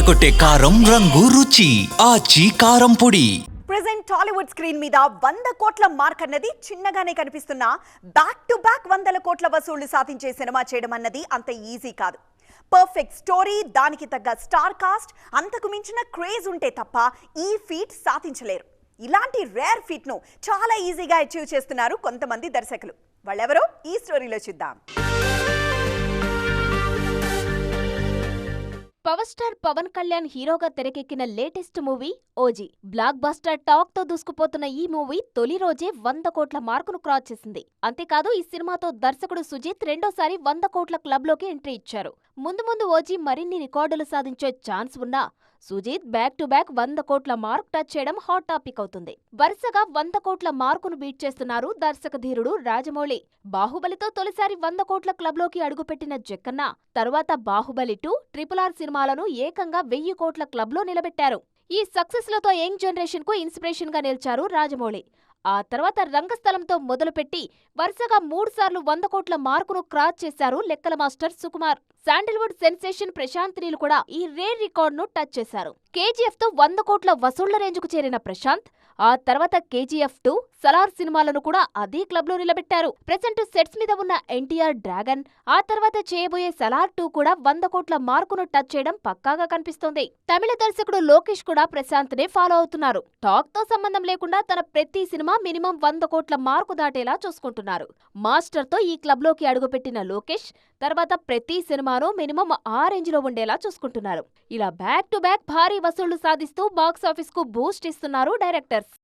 అదరకొట్టే కారం రంగు రుచి ఆచి కారం పొడి. ప్రెసెంట్ టాలీవుడ్ స్క్రీన్ మీద వంద కోట్ల మార్క్ అన్నది చిన్నగానే కనిపిస్తున్న. బ్యాక్ టు బ్యాక్ వందల కోట్ల వసూళ్ళు సాధించే సినిమా చేయడం అన్నది అంత ఈజీ కాదు. పర్ఫెక్ట్ స్టోరీ దానికి తగ్గ స్టార్ కాస్ట్ అంతకు మించిన క్రేజ్ ఉంటే తప్ప ఈ ఫీట్ సాధించలేరు. ఇలాంటి రేర్ ఫీట్ను చాలా ఈజీగా అచీవ్ చేస్తున్నారు కొంతమంది దర్శకులు. వాళ్ళెవరో ఈ స్టోరీలో చూద్దాం. పవర్ స్టార్ పవన్ కళ్యాణ్ హీరోగా తెరకెక్కిన latest movie OG. Blockbuster టాక్తో దూసుకుపోతున్న ఈ మూవీ తొలి రోజే వంద కోట్ల మార్కును క్రాస్ చేసింది. అంతేకాదు ఈ సినిమాతో దర్శకుడు సుజిత్ రెండోసారి వంద కోట్ల క్లబ్లోకి ఎంట్రీ ఇచ్చారు. ముందు ముందు ఓజీ మరిన్ని రికార్డులు సాధించే ఛాన్స్ ఉన్నా సుజీత్ బ్యాక్ టు బ్యాక్ వంద కోట్ల మార్క్ టచ్ చేయడం హాట్ టాపిక్ అవుతుంది. వరుసగా వంద కోట్ల మార్కును బీట్ చేస్తున్నారు దర్శక ధీరుడు రాజమౌళి. బాహుబలితో తొలిసారి వంద కోట్ల క్లబ్లోకి అడుగుపెట్టిన జక్కన్న తరువాత బాహుబలి టూ ట్రిపుల్ ఆర్ సినిమాలను ఏకంగా వెయ్యి కోట్ల క్లబ్లో నిలబెట్టారు. ఈ సక్సెస్లతో యంగ్ జనరేషన్కు ఇన్స్పిరేషన్గా నిలిచారు రాజమౌళి. ఆ తర్వాత రంగస్థలంతో మొదలుపెట్టి వరుసగా మూడుసార్లు వంద కోట్ల మార్కును క్రాస్ చేశారు లెక్కల master Sukumar. Sandalwood sensation Prashanth Neel కూడా ఈ రేర్ రికార్డును టచ్ చేశారు. కేజీఎఫ్తో వంద కోట్ల వసూళ్ళ రేంజ్కు చేరిన ప్రశాంత్ ఆ తర్వాత కేజీఎఫ్ టూ సలార్ సినిమాలను కూడా అదే క్లబ్లో నిలబెట్టారు. ప్రెసెంట్ సెట్స్ మీద ఉన్న ఎన్టీఆర్ డ్రాగన్ ఆ తర్వాత చేయబోయే సలార్ టూ కూడా వంద కోట్ల మార్కును టచ్ చేయడం పక్కాగా కనిపిస్తోంది. తమిళ దర్శకుడు లోకేష్ కూడా ప్రశాంత్ నే ఫాలో అవుతున్నారు. టాక్తో సంబంధం లేకుండా తన ప్రతి సినిమా మినిమం వంద కోట్ల మార్కు దాటేలా చూసుకుంటున్నారు. మాస్టర్తో ఈ క్లబ్లోకి అడుగుపెట్టిన లోకేష్ తర్వాత ప్రతి సినిమాను మినిమం ఆ రేంజ్లో ఉండేలా చూసుకుంటున్నారు. ఇలా బ్యాక్ టు బ్యాక్ భారీ వసూళ్ళు సాధిస్తూ బాక్సాఫీస్కు బూస్ట్ ఇస్తున్నారు డైరెక్టర్స్.